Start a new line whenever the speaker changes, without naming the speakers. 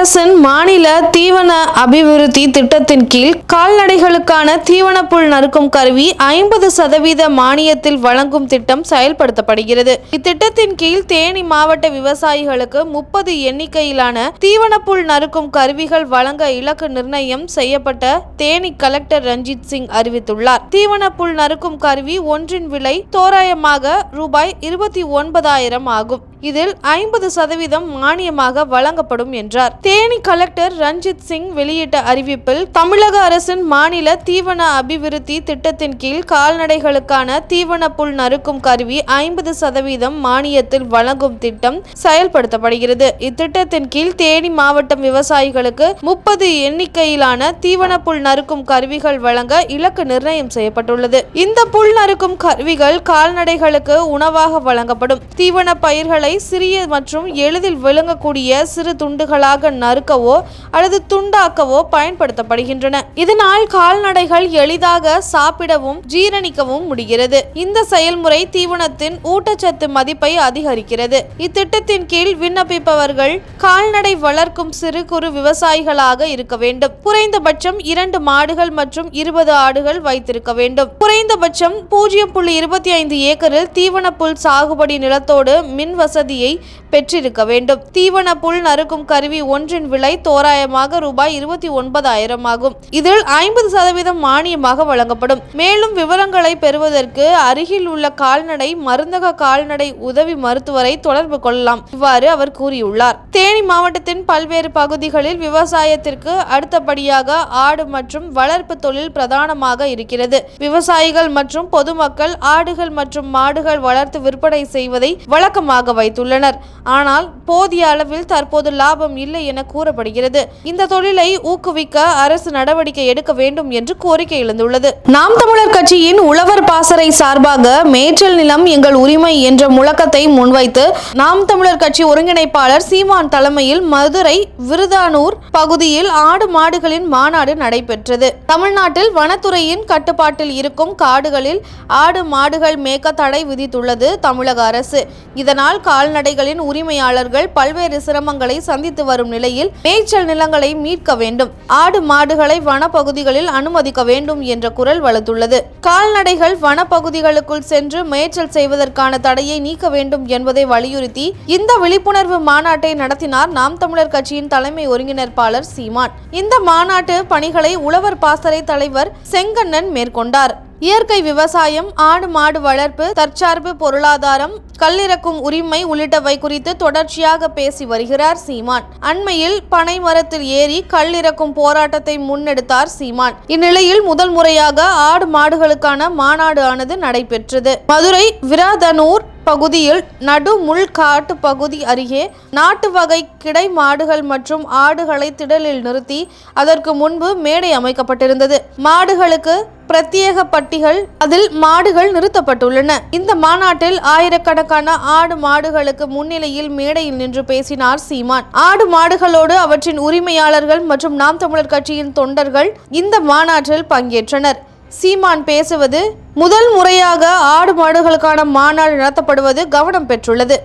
அரசின் மாநில தீவன அபிவிருத்தி திட்டத்தின் கீழ் கால்நடைகளுக்கான தீவனப்புல் நறுக்கும் கருவி ஐம்பது சதவீத மானியத்தில் வழங்கும் திட்டம் செயல்படுத்தப்படுகிறது. இத்திட்டத்தின் கீழ் தேனி மாவட்ட விவசாயிகளுக்கு முப்பது எண்ணிக்கையிலான தீவனப்புல் நறுக்கும் கருவிகள் வழங்க இலக்கு நிர்ணயம் செய்யப்பட்ட தேனி கலெக்டர் ரஞ்சித் சிங் அறிவித்துள்ளார். தீவனப்புல் நறுக்கும் கருவி ஒன்றின் விலை தோராயமாக ரூபாய் இருபத்தி ஒன்பதாயிரம் ஆகும். இதில் ஐம்பது சதவீதம் மானியமாக வழங்கப்படும் என்றார். தேனி கலெக்டர் ரஞ்சித் சிங் வெளியிட்ட அறிவிப்பில் தமிழக அரசின் மாநில தீவன அபிவிருத்தி திட்டத்தின் கீழ் கால்நடைகளுக்கான தீவன புல் நறுக்கும் கருவி ஐம்பது சதவீதம் மானியத்தில் வழங்கும் திட்டம் செயல்படுத்தப்படுகிறது. இத்திட்டத்தின் கீழ் தேனி மாவட்டம் விவசாயிகளுக்கு முப்பது எண்ணிக்கையிலான தீவன புல் நறுக்கும் கருவிகள் வழங்க இலக்கு நிர்ணயம் செய்யப்பட்டுள்ளது. இந்த புல் நறுக்கும் கருவிகள் கால்நடைகளுக்கு உணவாக வழங்கப்படும். தீவன பயிர்களை சிறிய மற்றும் எளிதில் விழுங்கக்கூடிய சிறு துண்டுகளாக நறுக்கவோ அல்லது துண்டாக்கவோ பயன்படுத்தப்படுகின்றன. இதனால் கால்நடைகள் எளிதாக சாப்பிடவும் ஜீரணிக்கவும் முடிகிறது. இந்த செயல்முறை தீவனத்தின் ஊட்டச்சத்து மதிப்பை அதிகரிக்கிறது. இத்திட்டத்தின் கீழ் விண்ணப்பிப்பவர்கள் கால்நடை வளர்க்கும் சிறு குறு விவசாயிகளாக இருக்க வேண்டும். குறைந்தபட்சம் இரண்டு மாடுகள் மற்றும் இருபது ஆடுகள் வைத்திருக்க வேண்டும். குறைந்தபட்சம் பூஜ்ஜியம் புள்ளி இருபத்தி ஐந்து ஏக்கரில் தீவன புல் சாகுபடி நிலத்தோடு மின் வசதியை பெற்றிருக்க வேண்டும். தீவன புல் நறுக்கும் கருவி ஒன்றின் விலை தோராயமாக ரூபாய் இருபத்தி ஒன்பதாயிரம் ஆகும். இதில் ஐம்பது சதவீதம் மானியமாக வழங்கப்படும். மேலும் விவரங்களை பெறுவதற்கு அருகில் உள்ள கால்நடை மருந்தக கால்நடை உதவி மருத்துவரை தொடர்பு கொள்ளலாம். இவ்வாறு அவர் கூறியுள்ளார். தேனி மாவட்டத்தின் பல்வேறு பகுதிகளில் விவசாயத்திற்கு அடுத்தபடியாக ஆடு மற்றும் வளர்ப்பு தொழில் பிரதானமாக இருக்கிறது. விவசாயிகள் மற்றும் பொதுமக்கள் ஆடுகள் மற்றும் மாடுகள் வளர்த்து விற்பனை செய்வதை வழக்கமாக வைத்துள்ளனர். ஆனால் போதிய அளவில் தற்போது லாபம் இல்லை என கூறப்படுகிறது. இந்த தொழிலை ஊக்குவிக்க அரசு நடவடிக்கை எடுக்க வேண்டும் என்று கோரிக்கை எழுந்துள்ளது. நாம் தமிழர் கட்சியின் உழவர் பாசறை சார்பாக மேய்ச்சல் நிலம் எங்கள் உரிமை என்ற முழக்கத்தை முன்வைத்து நாம் தமிழர் கட்சி ஒருங்கிணைப்பாளர் சீமான் தலைமையில் மதுரை விருதானூர் பகுதியில் ஆடு மாடுகளின் மாநாடு நடைபெற்றது. தமிழ்நாட்டில் வனத்துறையின் கட்டுப்பாட்டில் இருக்கும் காடுகளில் ஆடு மாடுகள் மேய்க்க தடை விதித்துள்ளது தமிழக அரசு. இதனால் கால்நடைகளின் உரிமையாளர்கள் பல்வேறு சிரமங்களை சந்தித்து வரும் நிலையில் மேய்ச்சல் நிலங்களை மீட்க வேண்டும். ஆடு மாடுகளை வனப்பகுதிகளில் அனுமதிக்க வேண்டும் என்ற குரல் வலுத்துள்ளது கால்நடைகள் வனப்பகுதிகளுக்குள் சென்று மேய்ச்சல் செய்வதற்கான தடையை நீக்க வேண்டும் என்பதை வலியுறுத்தி இந்த விழிப்புணர்வு மாநாட்டை நடத்தினார் நாம் தமிழர் கட்சியின் தலைமை ஒருங்கிணைப்பாளர் சீமான். இந்த மாநாட்டு பணிகளை உழவர் பாசறை தலைவர் செங்கண்ணன் மேற்கொண்டார். இயற்கை விவசாயம் ஆடு மாடு வளர்ப்பு தற்சார்பு பொருளாதாரம் கல்லிறக்கும் உரிமை உள்ளிட்டவை குறித்து தொடர்ச்சியாக பேசி வருகிறார் சீமான். அண்மையில் பனை மரத்தில் ஏறி கல்லிறக்கும் போராட்டத்தை முன்னெடுத்தார் சீமான். இந்நிலையில் முதல் முறையாக ஆடு மாடுகளுக்கான மாநாடு ஆனது நடைபெற்றது. மதுரை விராதனூர் பகுதியில் நடு முள் காட்டு பகுதி அருகே நாட்டு வகை கிடை மாடுகள் மற்றும் ஆடுகளை திடலில் நிறுத்தி அதற்கு முன்பு மேடை அமைக்கப்பட்டிருந்தது. மாடுகளுக்கு பிரத்யேக பட்டிகள் அதில் மாடுகள் நிறுத்தப்பட்டுள்ளன. இந்த மாநாட்டில் ஆயிரக்கணக்கான ஆடு மாடுகளுக்கு முன்னிலையில் மேடையில் நின்று பேசினார் சீமான். ஆடு மாடுகளோடு அவற்றின் உரிமையாளர்கள் மற்றும் நாம் தமிழர் கட்சியின் தொண்டர்கள் இந்த மாநாட்டில் பங்கேற்றனர். சீமான் பேசுவது முதல் முறையாக ஆடு மாடுகளுக்கான மாநாடு நடத்தப்படுவது கவனம் பெற்றுள்ளது.